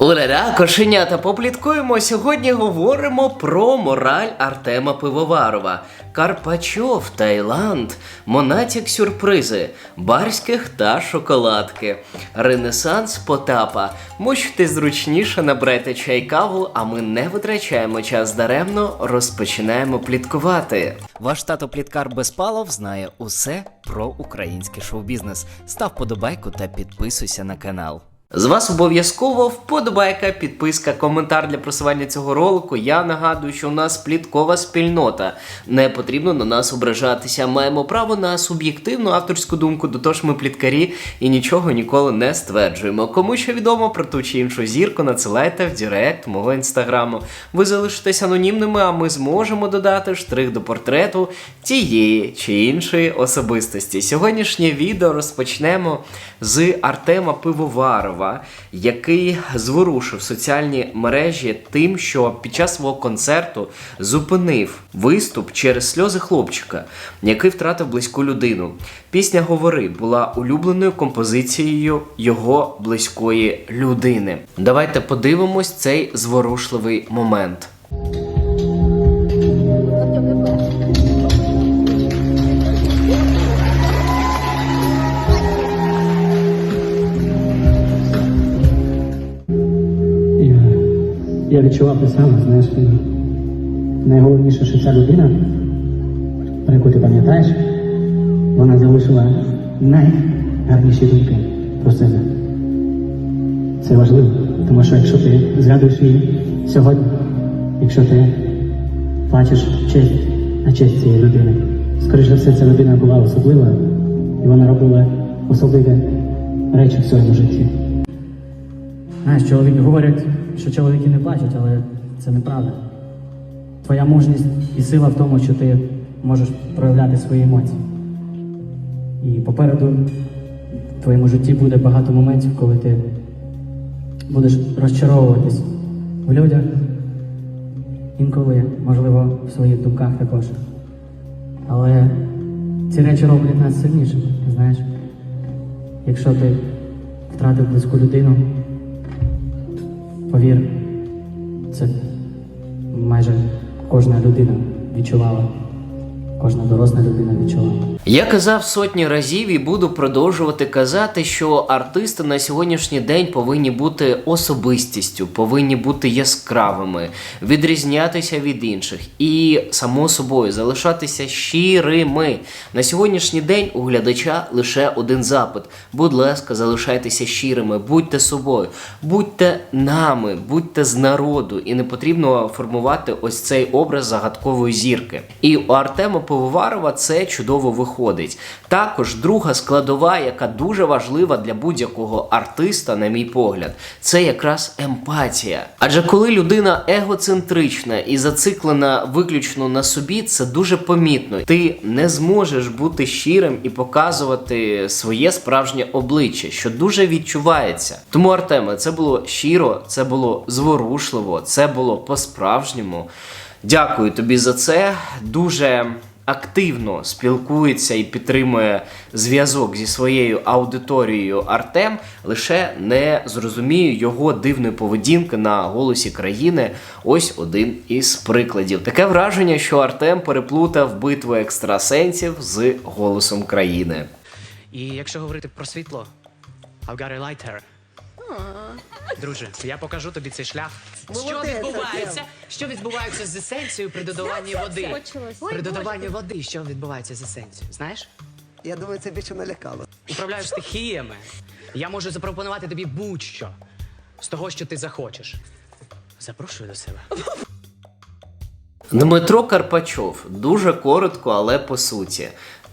Уляля, кошенята, попліткуємо. Сьогодні говоримо про мораль Артема Пивоварова. Карпачов, Таїланд, Монатік сюрпризи, барських та шоколадки, Ренесанс Потапа. Мучте зручніше, набрайте чай каву, а ми не витрачаємо час даремно, розпочинаємо пліткувати. Ваш тато Пліткар Безпалов знає усе про український шоу-бізнес. Став подобайку та підписуйся на канал. З вас обов'язково вподобайка, підписка, коментар для просування цього ролику. Я нагадую, що у нас пліткова спільнота. Не потрібно на нас ображатися. Маємо право на суб'єктивну авторську думку, до того ж ми пліткарі і нічого ніколи не стверджуємо. Кому що відомо про ту чи іншу зірку, надсилайте в Директ мого інстаграму. Ви залишитесь анонімними, а ми зможемо додати штрих до портрету тієї чи іншої особистості. Сьогоднішнє відео розпочнемо з Артема Пивоварова, який зворушив соціальні мережі тим, що під час свого концерту зупинив виступ через сльози хлопчика, який втратив близьку людину. Пісня Говори була улюбленою композицією його близької людини. Давайте подивимось цей зворушливий момент. Я відчував те саме, знаєш, і найголовніше, що ця людина, про яку ти пам'ятаєш, вона залишила найгарніші думки про себе. Це важливо, тому що якщо ти згадуєш її сьогодні, якщо ти плачеш честь на честь цієї людини, скоріш за все, ця людина була особлива, і вона робила особливі речі в своєму житті. Знаєш, чоловіки говорять, що чоловіки не плачуть, але це неправда. Твоя мужність і сила в тому, що ти можеш проявляти свої емоції. І попереду в твоєму житті буде багато моментів, коли ти будеш розчаровуватись в людях, інколи, можливо, в своїх думках також. Але ці речі роблять нас сильнішими, знаєш. Якщо ти втратив близьку людину, Повір, це майже кожна людина відчувала, кожна доросла людина відчувала. Я казав сотні разів і буду продовжувати казати, що артисти на сьогоднішній день повинні бути особистістю, повинні бути яскравими, відрізнятися від інших і, само собою, залишатися щирими. На сьогоднішній день у глядача лише один запит. Будь ласка, залишайтеся щирими, будьте собою, будьте нами, будьте з народу, і не потрібно формувати ось цей образ загадкової зірки. І у Артема Пивоварова це чудово виходить. Також друга складова, яка дуже важлива для будь-якого артиста, на мій погляд, це якраз емпатія. Адже коли людина егоцентрична і зациклена виключно на собі, це дуже помітно. Ти не зможеш бути щирим і показувати своє справжнє обличчя, що дуже відчувається. Тому, Артеме, це було щиро, це було зворушливо, це було по-справжньому. Дякую тобі за це. Дуже активно спілкується і підтримує зв'язок зі своєю аудиторією Артем. Лише не зрозумію його дивної поведінки на голосі країни. Ось один із прикладів. Таке враження, що Артем переплутав битву екстрасенсів з голосом країни. І якщо говорити про світло, I've got a lighter. Друже, я покажу тобі цей шлях. Що Молодець, відбувається? Що відбувається з есенцією при додаванні води? При додаванні води, що відбувається з есенцією? Знаєш? Я думаю, це більше налякало. Управляю стихіями. Я можу запропонувати тобі будь-що з того, що ти захочеш. Запрошую до себе. Дмитро Карпачов дуже коротко, але по суті.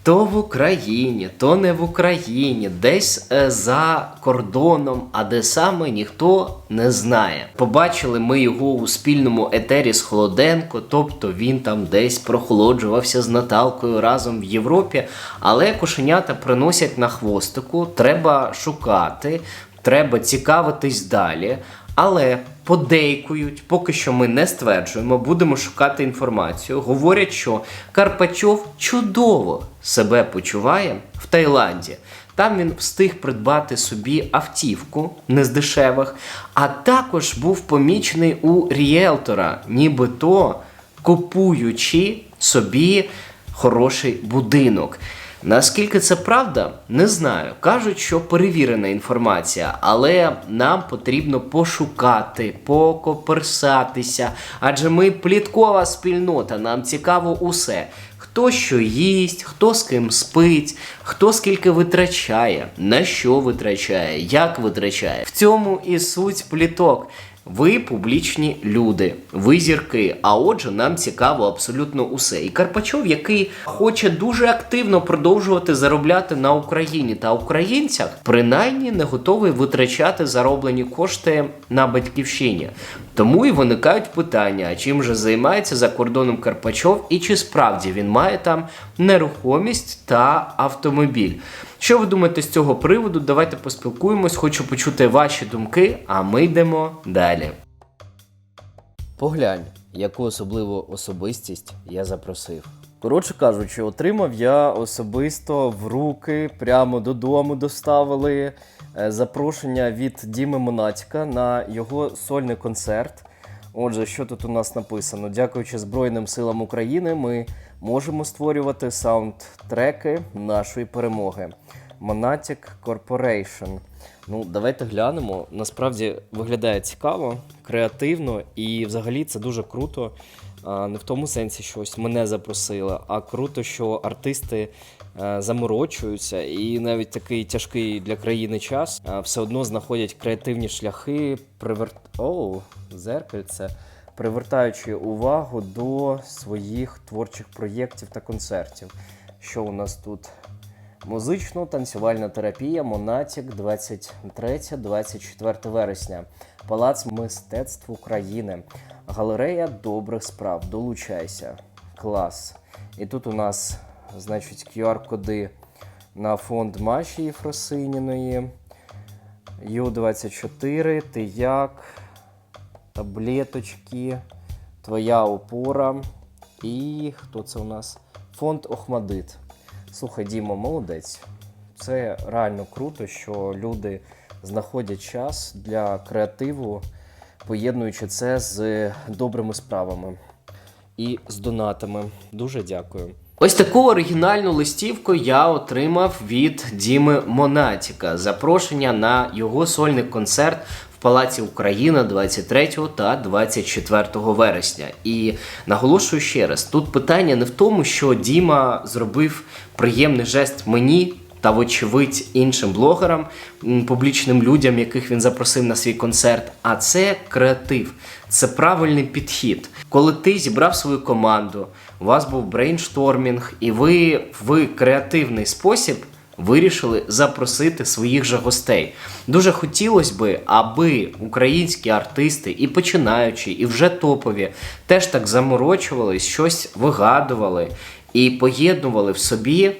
То в Україні, то не в Україні, десь е, за кордоном, а де саме ніхто не знає. Побачили ми його у спільному етері з Холоденко, тобто він там десь прохолоджувався з Наталкою разом в Європі. Але кошенята приносять на хвостику, треба шукати, треба цікавитись далі. Але подейкують, поки що ми не стверджуємо, будемо шукати інформацію. Говорять, що Карпачов чудово себе почуває в Таїланді. Там він встиг придбати собі автівку не з дешевих, а також був помічений у ріелтора, нібито купуючи собі хороший будинок. Наскільки це правда, не знаю. Кажуть, що перевірена інформація, але нам потрібно пошукати, покоперсатися. Адже ми пліткова спільнота, нам цікаво усе. Хто що їсть, хто з ким спить, хто скільки витрачає, на що витрачає, як витрачає. В цьому і суть пліток. Ви публічні люди, ви зірки. А отже, нам цікаво абсолютно усе. І Карпачов, який хоче дуже активно продовжувати заробляти на Україні та українцях, принаймні не готовий витрачати зароблені кошти на батьківщині. Тому і виникають питання: а чим же займається за кордоном Карпачов, і чи справді він має там нерухомість та автомобіль. Що ви думаєте з цього приводу? Давайте поспілкуємось, хочу почути ваші думки, а ми йдемо далі. Поглянь, яку особливу особистість я запросив. Коротше кажучи, отримав я особисто в руки, прямо додому доставили е, запрошення від Діми Монатіка на його сольний концерт. Отже, що тут у нас написано? Дякуючи Збройним силам України, ми можемо створювати саундтреки нашої перемоги. Monatic Corporation. Ну, давайте глянемо. Насправді виглядає цікаво, креативно і взагалі це дуже круто. Не в тому сенсі, що ось мене запросили, а круто, що артисти е, заморочуються, і навіть такий тяжкий для країни час все одно знаходять креативні шляхи, приверт... Оу, зеркальце, привертаючи увагу до своїх творчих проєктів та концертів. Що у нас тут? Музично-танцювальна терапія Монатік 23-24 вересня. Палац мистецтв України. Галерея добрих справ. Долучайся. Клас. І тут у нас, значить, QR-коди на фонд Маші Єфросиніної. Ю-24, ти як, таблеточки, твоя опора. І хто це у нас? Фонд Охмадит. Слухай, Дімо, молодець. Це реально круто, що люди знаходять час для креативу, поєднуючи це з добрими справами і з донатами. Дуже дякую. Ось таку оригінальну листівку я отримав від Діми Монатіка. Запрошення на його сольний концерт в Палаці Україна 23 та 24 вересня. І наголошую ще раз: тут питання не в тому, що Діма зробив приємний жест мені. Та, вочевидь, іншим блогерам, публічним людям, яких він запросив на свій концерт. А це креатив, це правильний підхід. Коли ти зібрав свою команду, у вас був брейнштормінг, і ви в креативний спосіб вирішили запросити своїх же гостей. Дуже хотілося би, аби українські артисти, і починаючі, і вже топові, теж так заморочувались, щось вигадували і поєднували в собі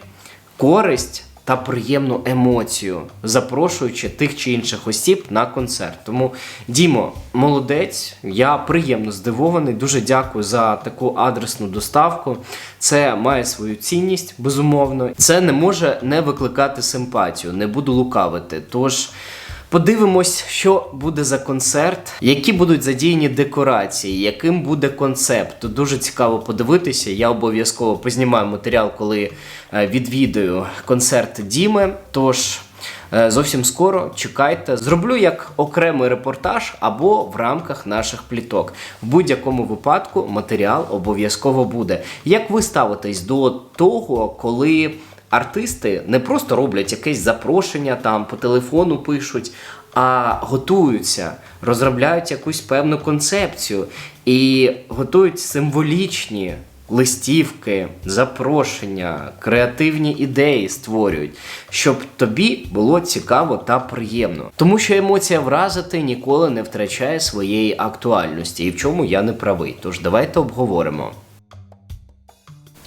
користь та приємну емоцію, запрошуючи тих чи інших осіб на концерт. Тому, Дімо, молодець, я приємно здивований. Дуже дякую за таку адресну доставку. Це має свою цінність, безумовно. Це не може не викликати симпатію, не буду лукавити. Тож. Подивимось, що буде за концерт, які будуть задіяні декорації, яким буде концепт. Дуже цікаво подивитися. Я обов'язково познімаю матеріал, коли е, відвідаю концерт Діми. Тож е, зовсім скоро чекайте. Зроблю як окремий репортаж або в рамках наших пліток. В будь-якому випадку матеріал обов'язково буде. Як ви ставитесь до того, коли артисти не просто роблять якесь запрошення там по телефону пишуть, а готуються, розробляють якусь певну концепцію і готують символічні листівки, запрошення, креативні ідеї створюють, щоб тобі було цікаво та приємно. Тому що емоція вразити ніколи не втрачає своєї актуальності, і в чому я не правий. Тож давайте обговоримо.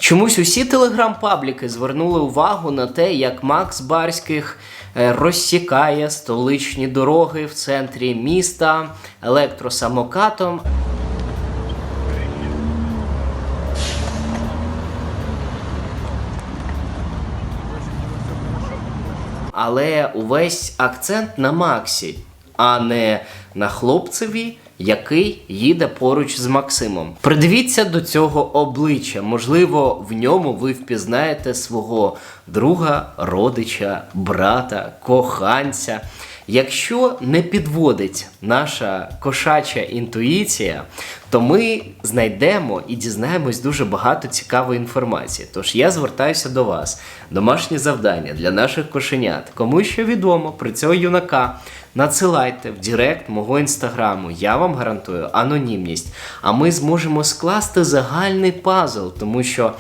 Чомусь усі телеграм-пабліки звернули увагу на те, як Макс Барських е, розсікає столичні дороги в центрі міста електросамокатом. але увесь акцент на Максі, а не на хлопцеві, який їде поруч з Максимом. Придивіться до цього обличчя. Можливо, в ньому ви впізнаєте свого друга, родича, брата, коханця. Якщо не підводить наша кошача інтуїція, то ми знайдемо і дізнаємось дуже багато цікавої інформації. Тож я звертаюся до вас. Домашнє завдання для наших кошенят. Кому що відомо про цього юнака, надсилайте в Директ мого інстаграму. Я вам гарантую анонімність. А ми зможемо скласти загальний пазл, тому що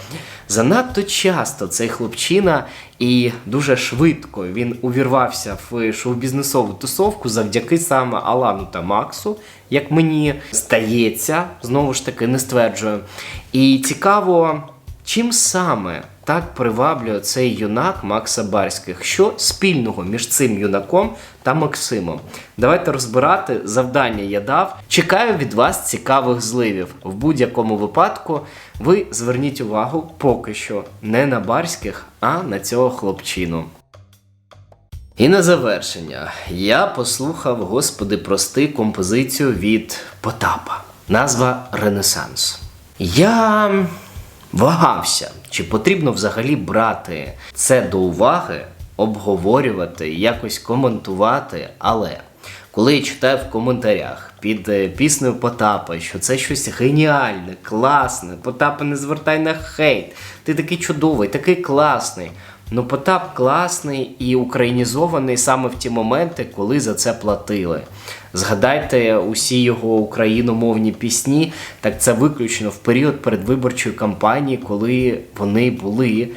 занадто часто цей хлопчина і дуже швидко він увірвався в шоу-бізнесову тусовку завдяки саме Алану та Максу, як мені здається, знову ж таки не стверджую. І цікаво, чим саме так приваблює цей юнак Макса Барських? Що спільного між цим юнаком та Максимом? Давайте розбирати. Завдання я дав. Чекаю від вас цікавих зливів. В будь-якому випадку ви зверніть увагу поки що не на Барських, а на цього хлопчину. І на завершення я послухав, Господи, прости композицію від Потапа. Назва Ренесанс. Я вагався, чи потрібно взагалі брати це до уваги, обговорювати, якось коментувати. Але коли я читаю в коментарях під е, піснею Потапа, що це щось геніальне, класне, Потапа не звертай на хейт, ти такий чудовий, такий класний. Ну, Потап класний і українізований саме в ті моменти, коли за це платили. Згадайте усі його україномовні пісні, так це виключно в період передвиборчої кампанії, коли вони були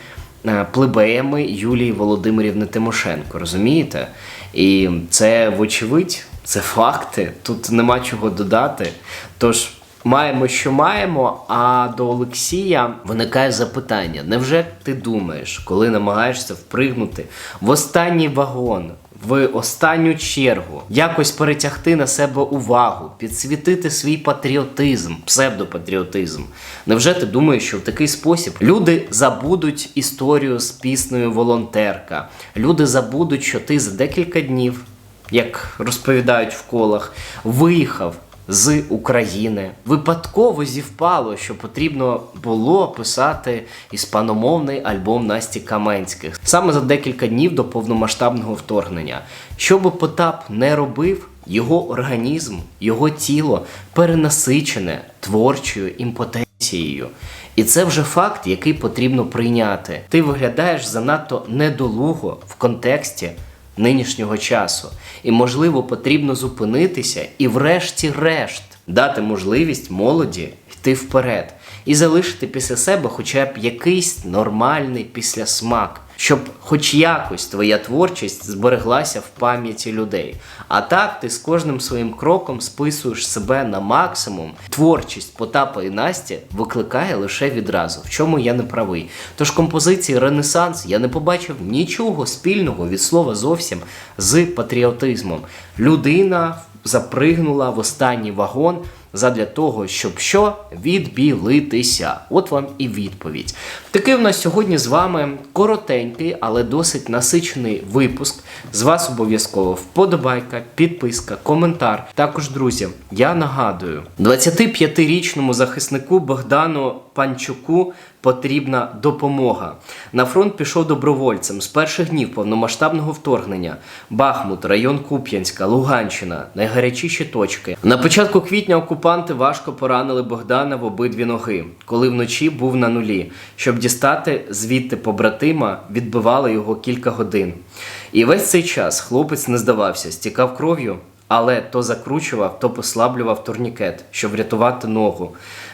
е, плебеями Юлії Володимирівни Тимошенко, розумієте? І це, вочевидь, це факти, тут нема чого додати. Тож. Маємо, що маємо, а до Олексія виникає запитання: невже ти думаєш, коли намагаєшся впригнути в останній вагон, в останню чергу, якось перетягти на себе увагу, підсвітити свій патріотизм, псевдопатріотизм? Невже ти думаєш, що в такий спосіб люди забудуть історію з піснею Волонтерка? Люди забудуть, що ти за декілька днів, як розповідають в колах, виїхав з України. Випадково зівпало, що потрібно було писати іспаномовний альбом Насті Каменських саме за декілька днів до повномасштабного вторгнення. Що би Потап не робив, його організм, його тіло перенасичене творчою імпотенцією. І це вже факт, який потрібно прийняти. Ти виглядаєш занадто недолуго в контексті нинішнього часу. І, можливо, потрібно зупинитися і, врешті-решт, дати можливість молоді йти вперед і залишити після себе хоча б якийсь нормальний післясмак, щоб хоч якось твоя творчість збереглася в пам'яті людей. А так ти з кожним своїм кроком списуєш себе на максимум. Творчість Потапа і Насті викликає лише відразу, в чому я не правий. Тож композиції Ренесанс я не побачив нічого спільного від слова зовсім з патріотизмом. Людина запригнула в останній вагон задля того, щоб що відбілитися. От вам і відповідь. Такий в нас сьогодні з вами коротенький, але досить насичений випуск. З вас обов'язково вподобайка, підписка, коментар. Також, друзі, я нагадую, 25-річному захиснику Богдану Панчуку потрібна допомога. На фронт пішов добровольцем з перших днів повномасштабного вторгнення. Бахмут, район Куп'янська, Луганщина, найгарячіші точки. На початку квітня окупанти важко поранили Богдана в обидві ноги, коли вночі був на нулі. Щоб дістати звідти побратима, відбивали його кілька годин. І весь цей час хлопець не здавався, стікав кров'ю, але то закручував, то послаблював турнікет, щоб врятувати ногу.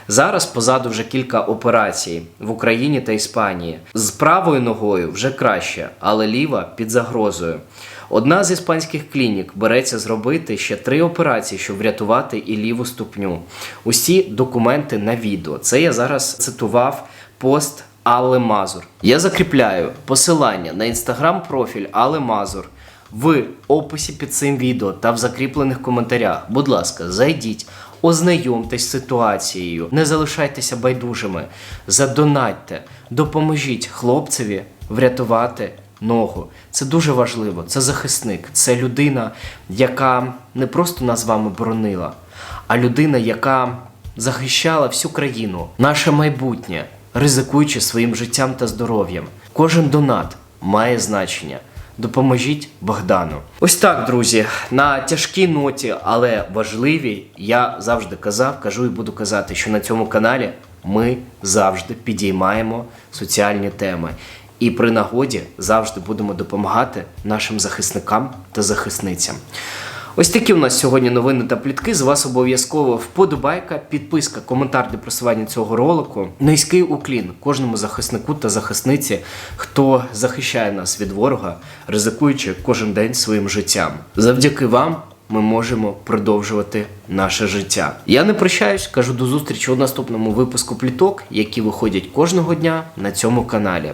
Зараз позаду вже кілька операцій в Україні та Іспанії. З правою ногою вже краще, але ліва під загрозою. Одна з іспанських клінік береться зробити ще три операції, щоб врятувати і ліву ступню. Усі документи на відео. Це я зараз цитував пост Алли Мазур. Я закріпляю посилання на інстаграм-профіль Алли Мазур в описі під цим відео та в закріплених коментарях. Будь ласка, зайдіть, ознайомтесь з ситуацією, не залишайтеся байдужими, задонатьте, допоможіть хлопцеві врятувати ногу. Це дуже важливо. Це захисник, це людина, яка не просто нас з вами боронила, а людина, яка захищала всю країну, наше майбутнє, ризикуючи своїм життям та здоров'ям. Кожен донат має значення. Допоможіть Богдану. Ось так, друзі, на тяжкій ноті, але важливій, я завжди казав, кажу і буду казати, що на цьому каналі ми завжди підіймаємо соціальні теми. І при нагоді завжди будемо допомагати нашим захисникам та захисницям. Ось такі у нас сьогодні новини та плітки. З вас обов'язково вподобайка, підписка, коментар для просування цього ролику. Низький уклін кожному захиснику та захисниці, хто захищає нас від ворога, ризикуючи кожен день своїм життям. Завдяки вам. Ми можемо продовжувати наше життя. Я не прощаюсь, кажу до зустрічі у наступному випуску пліток, які виходять кожного дня на цьому каналі.